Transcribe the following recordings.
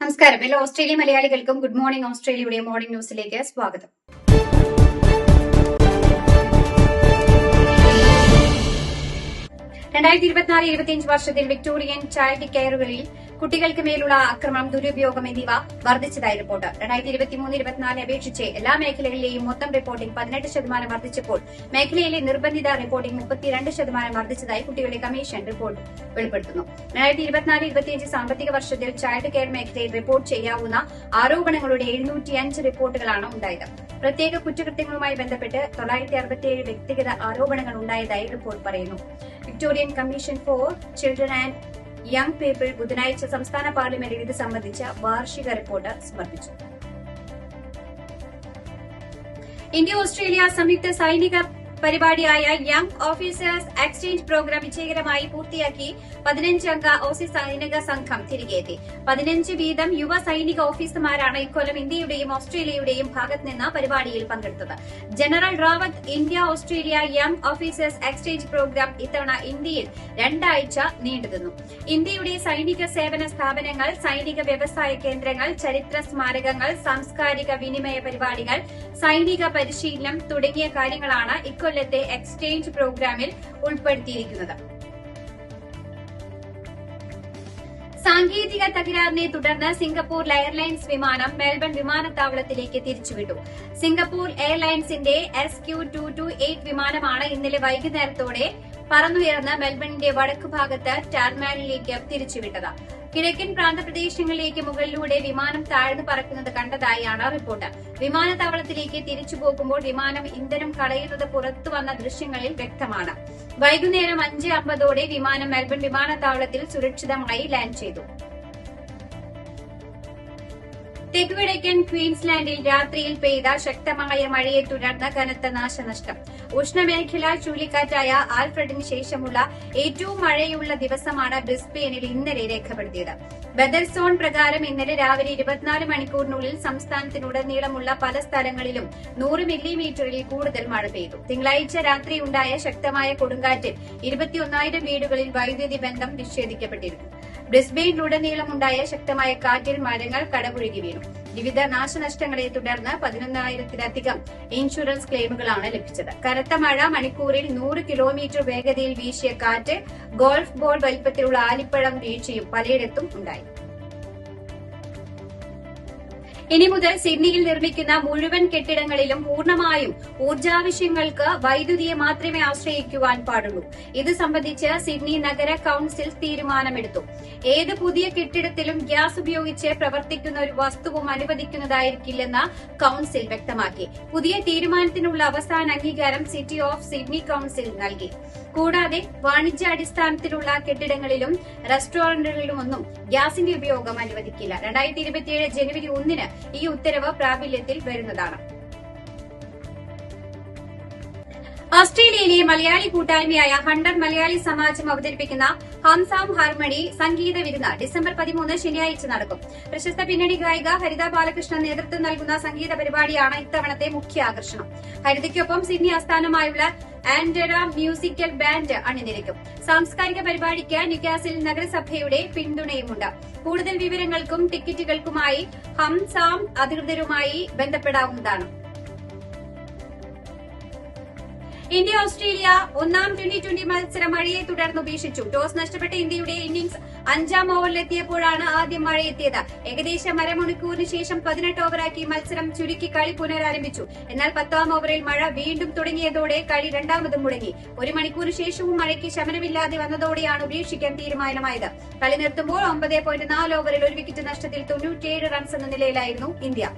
നമസ്കാരം. എല്ലാ ഓസ്ട്രേലിയ മലയാളികൾക്കും ഗുഡ് മോർണിംഗ് ഓസ്ട്രേലിയയുടെ മോർണിംഗ് ന്യൂസിലേക്ക് സ്വാഗതം. രണ്ടായിരത്തി ഇരുപത്തിനാല് ഇരുപത്തിയഞ്ച് വർഷത്തിൽ വിക്ടോറിയൻ ചൈൽഡ് കെയറുകളിൽ കുട്ടികൾക്ക് മേലുള്ള അക്രമം ദുരുപയോഗം എന്നിവ വർദ്ധിച്ചതായി റിപ്പോർട്ട്. രണ്ടായിരത്തി ഇരുപത്തിമൂന്ന് ഇരുപത്തിനാലിനെ അപേക്ഷിച്ച് എല്ലാ മേഖലകളിലെയും മൊത്തം റിപ്പോർട്ടിംഗ് പതിനെട്ട് ശതമാനം വർദ്ധിച്ചപ്പോൾ മേഖലയിലെ നിർബന്ധിത റിപ്പോർട്ടിംഗ് മുപ്പത്തിരണ്ട് ശതമാനം വർദ്ധിച്ചതായി കുട്ടികളുടെ കമ്മീഷൻ റിപ്പോർട്ട് വെളിപ്പെടുത്തുന്നു. രണ്ടായിരത്തി ഇരുപത്തിനാല് ഇരുപത്തിയഞ്ച് സാമ്പത്തിക വർഷത്തിൽ ചൈൽഡ് കെയർ മേഖലയിൽ റിപ്പോർട്ട് ചെയ്യാവുന്ന ആരോപണങ്ങളുടെ എഴുന്നൂറ്റിയഞ്ച് റിപ്പോർട്ടുകളാണ് ഉണ്ടായത്. പ്രത്യേക കുറ്റകൃത്യങ്ങളുമായി ബന്ധപ്പെട്ട് തൊള്ളായിരത്തി അറുപത്തിയേഴ് വ്യക്തിഗത ആരോപണങ്ങൾ ഉണ്ടായതായി റിപ്പോർട്ട് പറയുന്നു. Victorian commission for children and young people ബുധനാഴ്ച സംസ്ഥാന പാർലമെന്റിൽ ഇത് സംബന്ധിച്ച വാർഷിക റിപ്പോർട്ട് സമർപ്പിച്ചു. ഇന്ത്യ ഓസ്ട്രേലിയ സംയുക്ത സൈനിക പരിപാടിയായ യങ് ഓഫീസേഴ്സ് എക്സ്ചേഞ്ച് പ്രോഗ്രാം വിജയകരമായി പൂർത്തിയാക്കി പതിനഞ്ചംഗ ഓസി സൈനിക സംഘം തിരികെയെത്തി. പതിനഞ്ച് വീതം യുവ സൈനിക ഓഫീസർമാരാണ് ഇക്കൊല്ലം ഇന്ത്യയുടെയും ഓസ്ട്രേലിയയുടെയും ഭാഗത്ത് നിന്ന് പരിപാടിയിൽ പങ്കെടുത്തത്. General Rawat India Australia young officers exchange programme ഇത്തവണ ഇന്ത്യയിൽ രണ്ടാഴ്ച നീണ്ടുനിന്നു. ഇന്ത്യയുടെ സൈനിക സേവന സ്ഥാപനങ്ങൾ സൈനിക വ്യവസായ കേന്ദ്രങ്ങൾ ചരിത്ര സ്മാരകങ്ങൾ സാംസ്കാരിക വിനിമയ പരിപാടികൾ സൈനിക പരിശീലനം തുടങ്ങിയ കാര്യങ്ങളാണ് ഇക്കൊല്ലത്തെ എക്സ്ചേഞ്ച് പ്രോഗ്രാമിൽ ഉൾപ്പെടുത്തിയിരിക്കുന്നത്. സാങ്കേതിക തകരാറിനെ തുടർന്ന് സിംഗപ്പൂർ എയർലൈൻസ് വിമാനം മെൽബൺ വിമാനത്താവളത്തിലേക്ക് തിരിച്ചുവിട്ടു. Singapore എയർലൈൻസിന്റെ S Q two two eight വിമാനമാണ് ഇന്നലെ വൈകുന്നേരത്തോടെ പറന്നുയർന്ന് മെൽബണിന്റെ വടക്കു ഭാഗത്ത് ടാർമാനിലേക്ക് തിരിച്ചുവിട്ടത്. കിഴക്കൻ പ്രാന്തപ്രദേശങ്ങളിലേക്ക് മുകളിലൂടെ വിമാനം താഴ്ന്നു പറക്കുന്നത് കണ്ടതായാണ് റിപ്പോർട്ട്. വിമാനത്താവളത്തിലേക്ക് തിരിച്ചു പോകുമ്പോൾ വിമാനം ഇന്ധനം കളയുന്നത് പുറത്തു വന്ന ദൃശ്യങ്ങളിൽ വ്യക്തമാണ്. വൈകുന്നേരം അഞ്ച് അമ്പതോടെ വിമാനം മെൽബൺ വിമാനത്താവളത്തിൽ സുരക്ഷിതമായി ലാൻഡ് ചെയ്തു. തെക്കുകിഴക്കൻ ക്വീൻസ്ലാൻഡിൽ രാത്രിയിൽ പെയ്ത ശക്തമായ മഴയെ തുടർന്ന് കനത്ത നാശനഷ്ടം. ഉഷ്ണമേഖല ചുഴലിക്കാറ്റായ ആൽഫ്രഡിന് ശേഷമുള്ള ഏറ്റവും മഴയുള്ള ദിവസമാണ് ബ്രിസ്ബെയിനിൽ ഇന്നലെ രേഖപ്പെടുത്തിയത്. വെതർ സോൺ പ്രകാരം ഇന്നലെ രാവിലെ ഇരുപത്തിനാല് മണിക്കൂറിനുള്ളിൽ സംസ്ഥാനത്തിനുടനീളമുള്ള പല സ്ഥലങ്ങളിലും നൂറ് മില്ലിമീറ്ററിൽ കൂടുതൽ മഴ പെയ്തു. തിങ്കളാഴ്ച രാത്രി ഉണ്ടായ ശക്തമായ കൊടുങ്കാറ്റിൽ ഇരുപത്തിയൊന്നായിരം വീടുകളിൽ വൈദ്യുതി ബന്ധം വിച്ഛേദിക്കപ്പെട്ടിരുന്നു ബ്രിസ്ബെയിനിലുടനീളമുണ്ടായ ശക്തമായ കാറ്റിൽ മരങ്ങൾ കടപുഴകി വീണു. വിവിധ നാശനഷ്ടങ്ങളെ തുടർന്ന് പതിനൊന്നായിരത്തിലധികം ഇൻഷുറൻസ് ക്ലെയിമുകളാണ് ലഭിച്ചത്. കനത്ത മഴ മണിക്കൂറിൽ നൂറ് കിലോമീറ്റർ വേഗതയിൽ വീശിയ കാറ്റ് ഗോൾഫ് ബോൾ വലിപ്പത്തിലുള്ള ആലിപ്പഴം വീഴ്ചയും പലയിടത്തും ഉണ്ടായി. ഇനി മുതൽ സിഡ്നിയിൽ നിർമ്മിക്കുന്ന മുഴുവൻ കെട്ടിടങ്ങളിലും പൂർണമായും ഊർജാവശ്യങ്ങൾക്ക് വൈദ്യുതിയെ മാത്രമേ ആശ്രയിക്കുവാൻ പാടുള്ളൂ. ഇത് സംബന്ധിച്ച് സിഡ്നി നഗര കൌൺസിൽ തീരുമാനമെടുത്തു. ഏത് പുതിയ കെട്ടിടത്തിലും ഗ്യാസ് ഉപയോഗിച്ച് പ്രവർത്തിക്കുന്ന ഒരു വസ്തുവും അനുവദിക്കുന്നതായിരിക്കില്ലെന്ന് കൌൺസിൽ വ്യക്തമാക്കി. പുതിയ തീരുമാനത്തിനുള്ള അവസാന അംഗീകാരം സിറ്റി ഓഫ് സിഡ്നി കൌൺസിൽ നൽകി. കൂടാതെ വാണിജ്യാടിസ്ഥാനത്തിലുള്ള കെട്ടിടങ്ങളിലും റെസ്റ്റോറന്റുകളിലുമൊന്നും ഗ്യാസിന്റെ ഉപയോഗം അനുവദിക്കില്ല. രണ്ടായിരത്തി ഇരുപത്തിയേഴ് ജനുവരി ഒന്നിന് ഈ ഉത്തരവ് പ്രാബല്യത്തിൽ വരുന്നതാണ്. ഓസ്ട്രേലിയയിലെ മലയാളി കൂട്ടായ്മയായ ഹണ്ടർ മലയാളി സമാജം അവതരിപ്പിക്കുന്ന ഹംസാം ഹാർമണി സംഗീത വിരുന്ന് ഡിസംബർ പതിമൂന്ന് ശനിയാഴ്ച നടക്കും. പ്രശസ്ത പിന്നണി ഗായിക ഹരിത ബാലകൃഷ്ണൻ നേതൃത്വം നൽകുന്ന സംഗീത പരിപാടിയാണ് ഇത്തവണത്തെ മുഖ്യ ആകർഷണം. ഹരിതയ്ക്കൊപ്പം സിഡ്നി ആസ്ഥാനമായുള്ള ആൻഡറ മ്യൂസിക്കൽ ബാൻഡ് അണിനിരക്കും. സാംസ്കാരിക പരിപാടിക്ക് നിക്കാസിൽ നഗരസഭയുടെ പിന്തുണയുമുണ്ട്. കൂടുതൽ വിവരങ്ങൾക്കും ടിക്കറ്റുകൾക്കുമായി ഹംസാം അധികൃതരുമായി ബന്ധപ്പെടാവുന്നതാണ്. ഇന്ത്യ ഓസ്ട്രേലിയ ഒന്നാം ട്വന്റി ട്വന്റി മത്സരം മഴയെ തുടർന്ന് ഉപേക്ഷിച്ചു. ടോസ് നഷ്ടപ്പെട്ട ഇന്ത്യയുടെ ഇന്നിംഗ്സ് അഞ്ചാം ഓവറിലെത്തിയപ്പോഴാണ് ആദ്യം മഴയെത്തിയത്. ഏകദേശം അരമണിക്കൂറിന് ശേഷം പതിനെട്ട് ഓവറാക്കി മത്സരം ചുരുക്കി കളി പുനരാരംഭിച്ചു. എന്നാൽ പത്താം ഓവറിൽ മഴ വീണ്ടും തുടങ്ങിയതോടെ കളി രണ്ടാമതും മുടങ്ങി. ഒരു മണിക്കൂറിന് ശേഷവും മഴയ്ക്ക് ശമനമില്ലാതെ വന്നതോടെയാണ് ഉപേക്ഷിക്കാൻ തീരുമാനമായത്. കളി നിർത്തുമ്പോൾ ഒമ്പത് പോയിന്റ് നാല് ഓവറിൽ ഒരു വിക്കറ്റ് നഷ്ടത്തിൽ തൊണ്ണൂറ്റിയേഴ് റൺസ് എന്ന നിലയിലായിരുന്നു ഇന്ത്യ.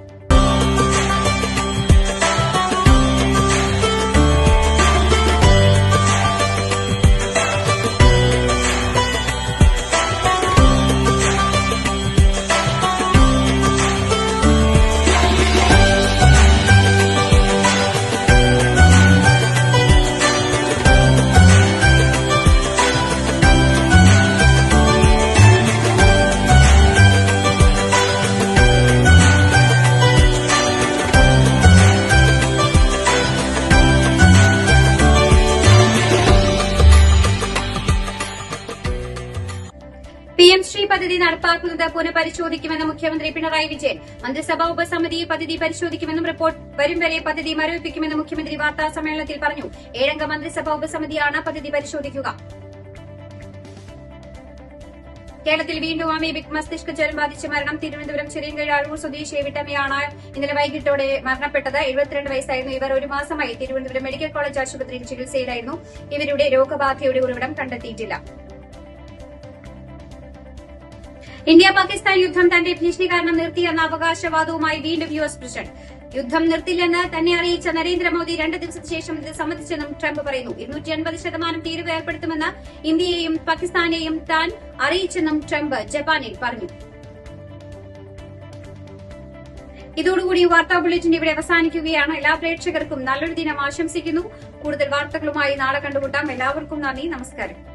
പദ്ധതി നടപ്പാക്കുന്നത് പുനഃപരിശോധിക്കുമെന്ന് മുഖ്യമന്ത്രി പിണറായി വിജയൻ. മന്ത്രിസഭാ ഉപസമിതി പദ്ധതി പരിശോധിക്കുമെന്നും റിപ്പോർട്ട് വരും വരെ പദ്ധതി മരവിപ്പിക്കുമെന്നും മുഖ്യമന്ത്രി വാർത്താ സമ്മേളനത്തിൽ പറഞ്ഞു. ഏഴംഗ മന്ത്രിസഭാ ഉപസമിതിയാണ് പദ്ധതി പരിശോധിക്കുക. കേരളത്തിൽ വീണ്ടും അമീബിക് മസ്തിഷ്ക ജ്വരം ബാധിച്ച് മരണം. തിരുവനന്തപുരം ചെറിയങ്കഴി അഴൂർ സ്വദേശി വിട്ടമ്മയാണ് ഇന്നലെ വൈകിട്ടോടെ മരണപ്പെട്ടത്. എഴുപത്തിരണ്ട് വയസ്സായിരുന്നു ഇവർ. ഒരു മാസമായി തിരുവനന്തപുരം മെഡിക്കൽ കോളേജ് ആശുപത്രിയിൽ ചികിത്സയിലായിരുന്നു. ഇവരുടെ രോഗബാധയുടെ ഉറവിടം കണ്ടെത്തിയിട്ടില്ല. ഇന്ത്യ പാകിസ്ഥാൻ യുദ്ധം തന്റെ ഭീഷണി കാരണം നിർത്തിയെന്ന അവകാശവാദവുമായി വീണ്ടും യു എസ് പ്രസിഡന്റ്. യുദ്ധം നിർത്തില്ലെന്ന് തന്നെ അറിയിച്ച നരേന്ദ്രമോദി രണ്ട് ദിവസത്തിന് ശേഷം ഇത് സമ്മതിച്ചെന്നും ട്രംപ് പറയുന്നു. ഇരുന്നൂറ്റി അൻപത് ശതമാനം തീരുവ ഏർപ്പെടുത്തുമെന്ന് ഇന്ത്യയെയും പാകിസ്ഥാനെയും താൻ അറിയിച്ചെന്നും ട്രംപ് ജപ്പാനിൽ പറഞ്ഞു. ഇതോടുകൂടി വാർത്താ ബുള്ളറ്റിൻ ഇവിടെ അവസാനിക്കുകയാണ്. എല്ലാ പ്രേക്ഷകർക്കും നല്ലൊരു ദിനം ആശംസിക്കുന്നു. കൂടുതൽ വാർത്തകളുമായി നാളെ കണ്ടുമുട്ടാം. എല്ലാവർക്കും നന്ദി. നമസ്കാരം.